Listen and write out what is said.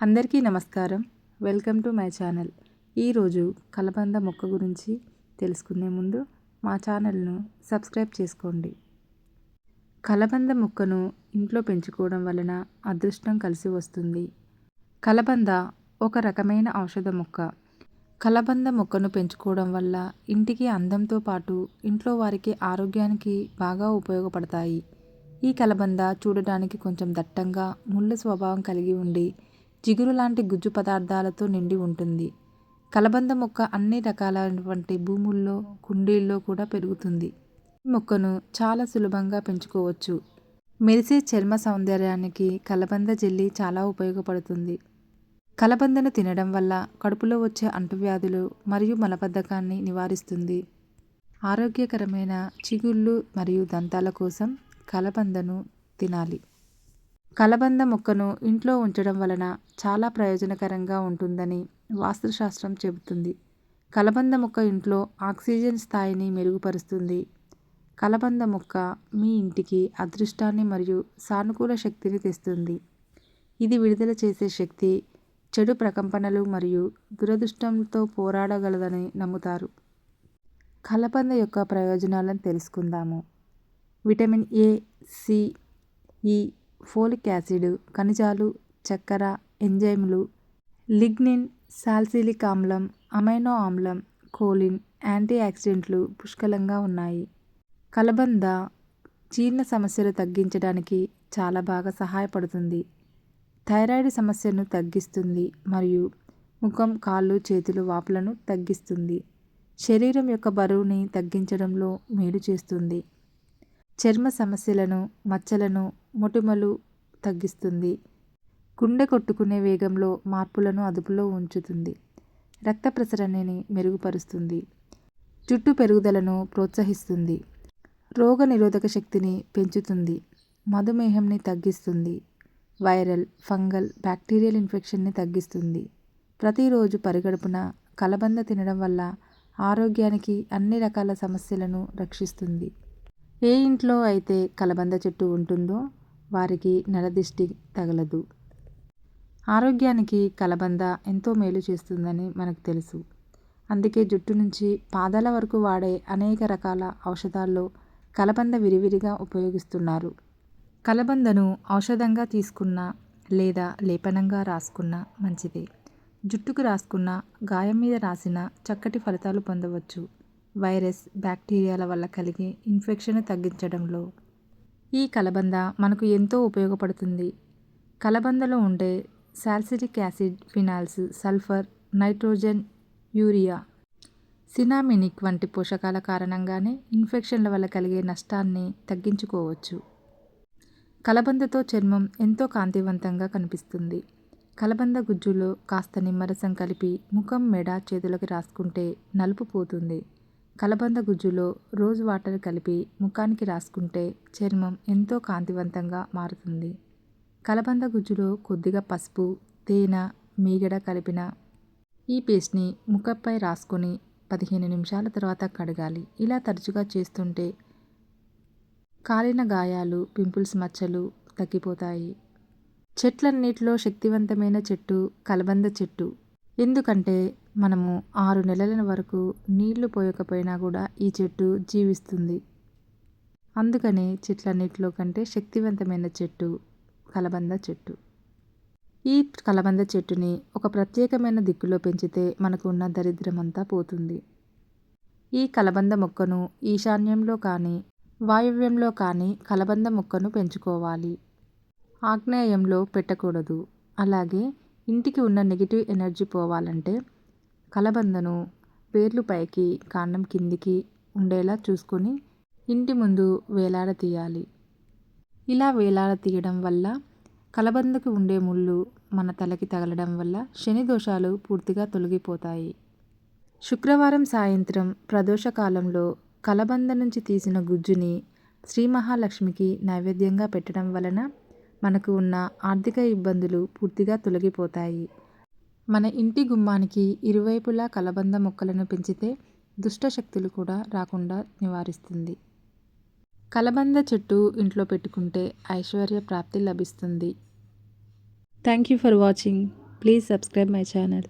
అందరికీ నమస్కారం. Welcome to my channel. ఈరోజు కలబంద మొక్క గురించి తెలుసుకునే ముందు మా ఛానల్ను సబ్స్క్రైబ్ చేసుకోండి. కలబంద మొక్కను ఇంట్లో పెంచుకోవడం వలన అదృష్టం కలిసి వస్తుంది. కలబంద ఒక రకమైన ఔషధ మొక్క. కలబంద మొక్కను పెంచుకోవడం వల్ల ఇంటికి అందంతో పాటు ఇంట్లో వారికి ఆరోగ్యానికి బాగా ఉపయోగపడతాయి. ఈ కలబంద చూడడానికి కొంచెం దట్టంగా ముళ్ళ స్వభావం కలిగి ఉండి జిగురు లాంటి గుజ్జు పదార్థాలతో నిండి ఉంటుంది. కలబంద మొక్క అన్ని రకాలైనటువంటి భూముల్లో కుండీల్లో కూడా పెరుగుతుంది. ఈ మొక్కను చాలా సులభంగా పెంచుకోవచ్చు. మెరిసే చర్మ సౌందర్యానికి కలబంద జెల్లి చాలా ఉపయోగపడుతుంది. కలబందను తినడం వల్ల కడుపులో వచ్చే అంటువ్యాధులు మరియు మలబద్ధకాన్ని నివారిస్తుంది. ఆరోగ్యకరమైన చిగుళ్ళు మరియు దంతాల కోసం కలబందను తినాలి. కలబంద మొక్కను ఇంట్లో ఉంచడం వలన చాలా ప్రయోజనకరంగా ఉంటుందని వాస్తుశాస్త్రం చెబుతుంది. కలబంద మొక్క ఇంట్లో ఆక్సిజన్ స్థాయిని మెరుగుపరుస్తుంది. కలబంద మొక్క మీ ఇంటికి అదృష్టాన్ని మరియు సానుకూల శక్తిని తెస్తుంది. ఇది విడుదల చేసే శక్తి చెడు ప్రకంపనలు మరియు దురదృష్టంతో పోరాడగలదని నమ్ముతారు. కలబంద యొక్క ప్రయోజనాలను తెలుసుకుందాము. Vitamin A C E folic acid ఖనిజాలు చక్కెర ఎంజైములు లిగ్నిన్ సాల్సిలిక్ ఆమ్లం అమైనో ఆమ్లం కోలిన్ యాంటీ ఆక్సిడెంట్లు పుష్కలంగా ఉన్నాయి. కలబంద జీర్ణ సమస్యలు తగ్గించడానికి చాలా బాగా సహాయపడుతుంది. థైరాయిడ్ సమస్యను తగ్గిస్తుంది మరియు ముఖం కాళ్ళు చేతులు వాపులను తగ్గిస్తుంది. శరీరం యొక్క బరువుని తగ్గించడంలో మేలు చేస్తుంది. చర్మ సమస్యలను మచ్చలను మొటిమలు తగ్గిస్తుంది. గుండె కొట్టుకునే వేగంలో మార్పులను అదుపులో ఉంచుతుంది. రక్త ప్రసరణని మెరుగుపరుస్తుంది. జుట్టు పెరుగుదలను ప్రోత్సహిస్తుంది. రోగ నిరోధక శక్తిని పెంచుతుంది. మధుమేహంని తగ్గిస్తుంది. వైరల్ ఫంగల్ బ్యాక్టీరియల్ ఇన్ఫెక్షన్ని తగ్గిస్తుంది. ప్రతిరోజు పరిగడుపున కలబంద తినడం వల్ల ఆరోగ్యానికి అన్ని రకాల సమస్యలను రక్షిస్తుంది. ఏ ఇంట్లో అయితే కలబంద చెట్టు ఉంటుందో వారికి నరదిష్టి తగలదు. ఆరోగ్యానికి కలబంద ఎంతో మేలు చేస్తుందని మనకు తెలుసు. అందుకే జుట్టు నుంచి పాదాల వరకు వాడే అనేక రకాల ఔషధాల్లో కలబంద విరివిరిగా ఉపయోగిస్తున్నారు. కలబందను ఔషధంగా తీసుకున్న లేదా లేపనంగా రాసుకున్న మంచిదే. జుట్టుకు రాసుకున్న గాయం మీద రాసిన చక్కటి ఫలితాలు పొందవచ్చు. వైరస్ బ్యాక్టీరియాల వల్ల కలిగే ఇన్ఫెక్షన్ తగ్గించడంలో ఈ కలబంద మనకు ఎంతో ఉపయోగపడుతుంది. కలబందలో ఉండే salicylic acid phenols sulphur nitrogen urea cinnamic వంటి పోషకాల కారణంగానే ఇన్ఫెక్షన్ల వల్ల కలిగే నష్టాన్ని తగ్గించుకోవచ్చు. కలబందతో చర్మం ఎంతో కాంతివంతంగా కనిపిస్తుంది. కలబంద గుజ్జులో కాస్త నిమ్మరసం కలిపి ముఖం మెడ చేతులకు రాసుకుంటే నలుపు పోతుంది. కలబంద గుజ్జులో రోజ్ వాటర్ కలిపి ముఖానికి రాసుకుంటే చర్మం ఎంతో కాంతివంతంగా మారుతుంది. కలబంద గుజ్జులో కొద్దిగా పసుపు తేనె మీగడ కలిపిన ఈ పేస్ట్ని ముఖంపై రాసుకొని పదిహేను నిమిషాల తర్వాత కడగాలి. ఇలా తరచుగా చేస్తుంటే కాలిన గాయాలు పింపుల్స్ మచ్చలు తగ్గిపోతాయి. చెట్లన్నిటిలో శక్తివంతమైన చెట్టు కలబంద చెట్టు. ఎందుకంటే మనము ఆరు నెలల వరకు నీళ్ళు పోయకపోయినా కూడా ఈ చెట్టు జీవిస్తుంది. అందుకనే చెట్లన్నిటిలో కంటే శక్తివంతమైన చెట్టు కలబంద చెట్టు. ఈ కలబంద చెట్టుని ఒక ప్రత్యేకమైన దిక్కులో పెంచితే మనకు ఉన్న దరిద్రం అంతా పోతుంది. ఈ కలబంద మొక్కను ఈశాన్యంలో కానీ వాయువ్యంలో కానీ కలబంద మొక్కను పెంచుకోవాలి. ఆగ్నేయంలో పెట్టకూడదు. అలాగే ఇంటికి ఉన్న నెగిటివ్ ఎనర్జీ పోవాలంటే కలబందను వేర్లు పైకి కాండం కిందికి ఉండేలా చూసుకొని ఇంటి ముందు వేలాడ తీయాలి. ఇలా వేలాడ తీయడం వల్ల కలబందకు ఉండే ముళ్ళు మన తలకి తగలడం వల్ల శని దోషాలు పూర్తిగా తొలగిపోతాయి. శుక్రవారం సాయంత్రం ప్రదోషకాలంలో కలబంద నుంచి తీసిన గుజ్జుని శ్రీ మహాలక్ష్మికి నైవేద్యంగా పెట్టడం వలన మనకు ఉన్న ఆర్థిక ఇబ్బందులు పూర్తిగా తొలగిపోతాయి. మన ఇంటి గుమ్మానికి ఇరువైపులా కలబంద మొక్కలను పెంచితే దుష్ట శక్తులు కూడా రాకుండా నివారిస్తుంది. కలబంద చెట్టు ఇంట్లో పెట్టుకుంటే ఐశ్వర్య ప్రాప్తి లభిస్తుంది. Thank you for watching please subscribe my channel